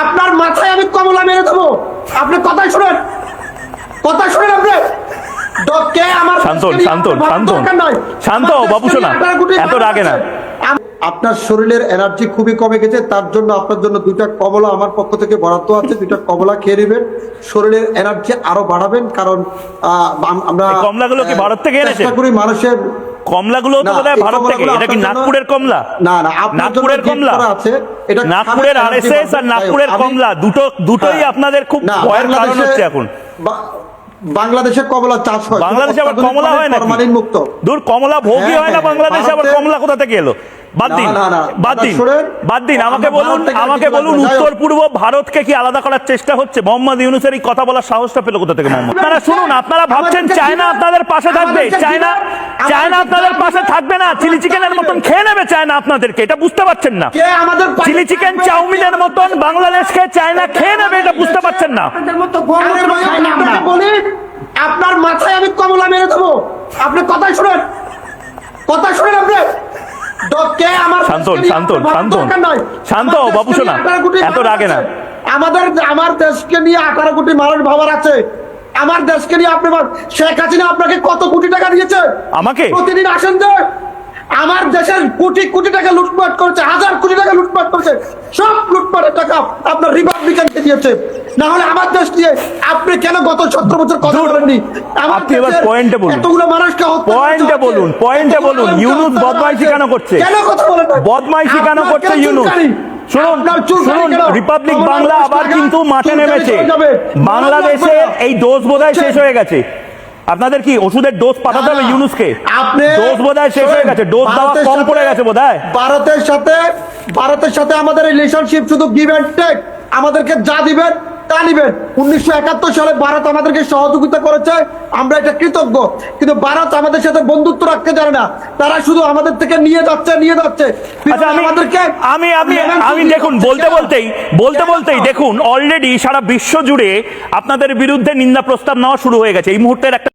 আপনার মাথায় আমি কমলা মেরে দেবো। আপনি কথাই শুনেন। কথা শুনেন আপনি। আপনার শরীরের এনার্জি খুবই কমে গেছে তার জন্য আপনার জন্য দুইটা কমলা আমার পক্ষ থেকে বরাদ্দ আছে দুইটা কমলা খেয়ে নেবেন। শরীরের এনার্জি আরও বাড়াবেন কারণ আহ, আমরা কমলাগুলো কি ভারত থেকে এনেছেন? চেষ্টা করি মানুষের কমলাগুলো তো বোধহয় ভারত থেকে। এটা কি নাগপুরের কমলা? না না নাগপুরের কমলা? আছে। এটা নাগপুরের আরএসএস আর নাগপুরের কমলা দুটো দুটোই। আপনাদের খুব ভয়ের কারণ হচ্ছে এখন। বাংলাদেশে কমলা চাষ হয়। বাংলাদেশে আবার কমলা হয় নাকি? ফরমালিন মুক্ত। দূর কমলা ভোগই হ্যাঁ, হয় না হ্যাঁ, বাংলাদেশে আবার কমলা কোথা থেকে এলো? বাদ দিন না, না, বাদ দিন বাদ দিন। আমাকে বলুন আমাকে বলুন না। উত্তর পূর্ব ভারতকে কি আলাদা করার চেষ্টা হচ্ছে? মোহাম্মদ ইউনুসের এই কথা বলার সাহসটা পেল কোথা থেকে মোহাম্মদ? আপনারা শুনুন আপনারা ভাবছেন চায়না আপনাদের পাশে থাকবে। চায়না চায়না আপনাদের পাশে থাকবে না। চিলি চিকেনের মতন খেয়ে নেবে চায়না আপনাদেরকে এটা বুঝতে পারছেন না। আমাদের চিলি চিকেন? চাউমিনের মতন বাংলাদেশকে চায়না খেয়ে নেবে এটা বুঝতে পারছেন না। আপনাদের মতো গরুর মাংস খাই না আপনার মাথায় আমি কমলা মেরে দেবো। আপনি কথাই শুনেন। কথা শুনেন আপনি। আমার শান্তন, দেশকে নিয়ে শান্তন, শান্তন। শান্ত, বাবু সোনা, নিয়ে আঠারো কোটি এত রাগে না। আমাদের আমার দেশকে নিয়ে আঠারো কোটি মানুষ ভাবার আছে। আমার দেশকে নিয়ে আপনি শেখ হাসিনা আপনাকে কত কোটি টাকা দিয়েছে? আমাকে? প্রতিদিন আসেন যে। আমার দেশের কোটি কোটি টাকা লুটপাট করেছে হাজার কোটি টাকা লুটপাট করেছে। সব টাকা আপনার রিপাবলিকানকে দিয়েছে না হলে আমার দেশ দিয়ে আপনি কেন গত বছর কথা বলেননি আপনি এবার পয়েন্টে বলুন। এতগুলো মানুষকে পয়েন্টে বলুন, পয়েন্টে বলুন। ইউনুস বদমাইশি কেন করছে? কেন কথা বলেন? বদমাইশি কেন করছে ইউনুস শুনুন শুনুন রিপাবলিক বাংলা আবার কিন্তু মাঠে নেমেছে চলে যাবে। বাংলাদেশের বাংলা- এই ডোজ বোধহয় শেষ হয়ে গেছে আপনাদের কি ওষুধের ডোজ পাঠাতে হবে। ইউনুসকে? আপনি ডোজ বোধহয় শেষ হয়ে গেছে ডোজ দেওয়া কম পড়ে গেছে বোধহয়। ভারতের সাথে ভারতের সাথে আমাদের রিলেশনশিপ শুধু গিভ অ্যান্ড টেক আমাদেরকে যা দিবেন তা নিবেন। উনিশশো একাত্তর সালে ভারত আমাদেরকে সহযোগিতা করেছে। আমরা এটা কৃতজ্ঞ। কিন্তু ভারত আমাদের সাথে বন্ধুত্ব রাখতে জানে না। তারা শুধু আমাদের থেকে নিয়ে যাচ্ছে নিয়ে যাচ্ছে। আচ্ছা আমি আমাদেরকে আমি আমি আমি দেখুন বলতে বলতেই বলতে বলতেই দেখুন অলরেডি সারা বিশ্ব জুড়ে আপনাদের বিরুদ্ধে নিন্দা প্রস্তাব নেওয়া শুরু হয়ে গেছে। এই মুহূর্তের একটা